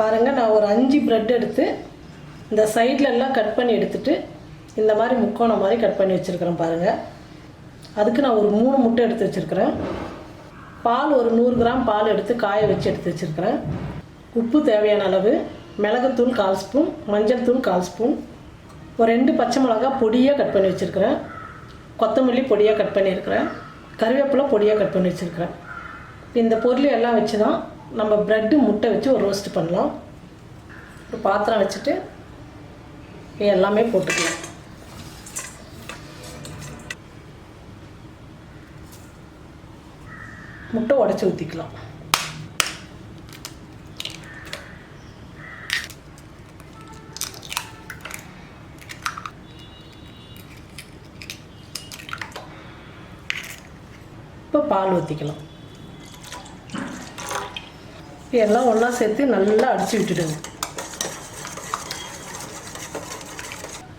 பாருங்கள் நான் ஒரு அஞ்சு ப்ரெட் எடுத்து இந்த சைட்லெல்லாம் கட் பண்ணி எடுத்துட்டு இந்த மாதிரி முக்கோணம் மாதிரி கட் பண்ணி வச்சுருக்கிறேன் பாருங்கள் அதுக்கு நான் ஒரு மூணு முட்டை எடுத்து வச்சுருக்கிறேன். பால் ஒரு நூறு கிராம் பால் எடுத்து காய வச்சு எடுத்து வச்சுருக்கிறேன். உப்பு தேவையான அளவு மிளகுத்தூள் கால் ஸ்பூன் மஞ்சள் தூள் கால் ஸ்பூன் ஒரு ரெண்டு பச்சை மிளகா பொடியாக கட் பண்ணி வச்சுருக்கிறேன். கொத்தமல்லி பொடியாக கட் பண்ணியிருக்கிறேன். கருவேப்பிலை பொடியாக கட் பண்ணி வச்சுருக்கிறேன். இந்த பொருள் எல்லாம் வச்சு தான் நம்ம ப்ரெட்டு முட்டை வச்சு ஒரு ரோஸ்ட் பண்ணலாம். ஒரு பாத்திரம் வச்சுட்டு எல்லாமே போட்டுக்கலாம். முட்டை உடச்சி ஊற்றிக்கலாம் இப்போ பால் ஊற்றிக்கலாம் எல்லாம் ஒன்றா சேர்த்து நல்லா அடித்து விட்டுடுங்க.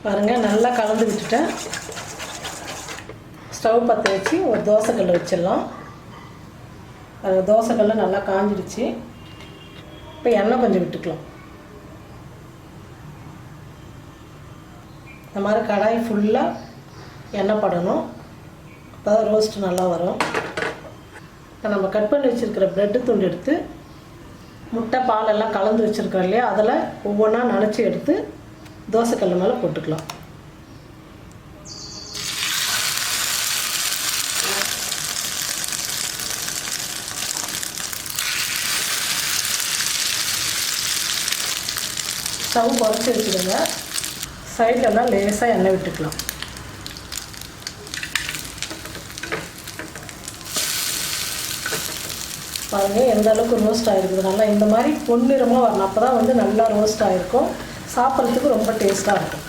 பாருங்கள் நல்லா கலந்து விட்டுட்டேன். ஸ்டவ் பற்ற வச்சு ஒரு தோசைக்கல் வச்சிடலாம். அது தோசைக்கல்ல நல்லா காஞ்சிடுச்சு. இப்போ எண்ணெய் கொஞ்சம் விட்டுக்கலாம். இந்த மாதிரி கடாய் ஃபுல்லாக எண்ணெய் படணும். அப்போ தான் ரோஸ்ட்டு நல்லா வரும். இப்போ நம்ம கட் பண்ணி வச்சுருக்கிற ப்ரெட்டு துண்டு எடுத்து முட்டை பால் எல்லாம் கலந்து வச்சுருக்கோம் இல்லையா? அதில் ஒவ்வொன்றா நனைச்சி எடுத்து தோசைக்கல் மேலே போட்டுக்கலாம். ஸ்டவ் குறைச்சி வச்சுக்கோங்க. சைட்லலாம் லேசாக எண்ணெய் விட்டுக்கலாம். பாருங்கள் எந்த அளவுக்கு ரோஸ்ட் ஆகிருக்குது நல்லா இந்த மாதிரி பொன்னிறமாக வரணும். அப்போ தான் வந்து நல்லா ரோஸ்ட் ஆகிருக்கும் சாப்பிட்றதுக்கு ரொம்ப டேஸ்ட்டாக இருக்கும்.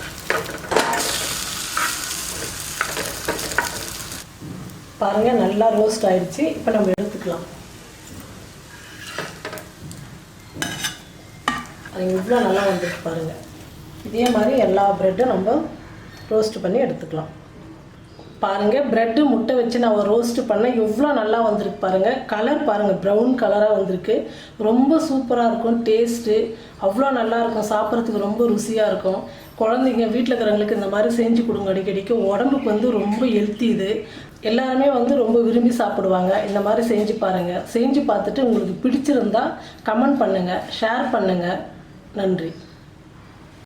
பாருங்கள் நல்லா ரோஸ்ட் ஆகிடுச்சு இப்போ நம்ம எடுத்துக்கலாம். அது இவ்வளோ நல்லா வந்துருக்கு பாருங்கள் இதே மாதிரி எல்லா ப்ரெட்டும் நம்ம ரோஸ்ட் பண்ணி எடுத்துக்கலாம். பாருங்கள் ப்ரெட்டு முட்டை வச்சு நான் ரோஸ்ட்டு பண்ணேன். எவ்வளோ நல்லா வந்திருக்கு பாருங்கள் கலர் பாருங்கள் ப்ரௌன் கலராக வந்திருக்கு. ரொம்ப சூப்பராக இருக்கும் டேஸ்ட்டு அவ்வளோ நல்லா இருக்கும் சாப்பிட்றதுக்கு ரொம்ப ருசியாக இருக்கும். குழந்தைங்க வீட்டில் இருக்கிறவங்களுக்கு இந்த மாதிரி செஞ்சு கொடுங்க அடிக்கடிக்கு. உடம்புக்கு வந்து ரொம்ப ஹெல்த்தி இது. எல்லாருமே வந்து ரொம்ப விரும்பி சாப்பிடுவாங்க. இந்த மாதிரி செஞ்சு பாருங்கள் செஞ்சு பார்த்துட்டு உங்களுக்கு பிடிச்சிருந்தா கமெண்ட் பண்ணுங்கள் ஷேர் பண்ணுங்கள் நன்றி.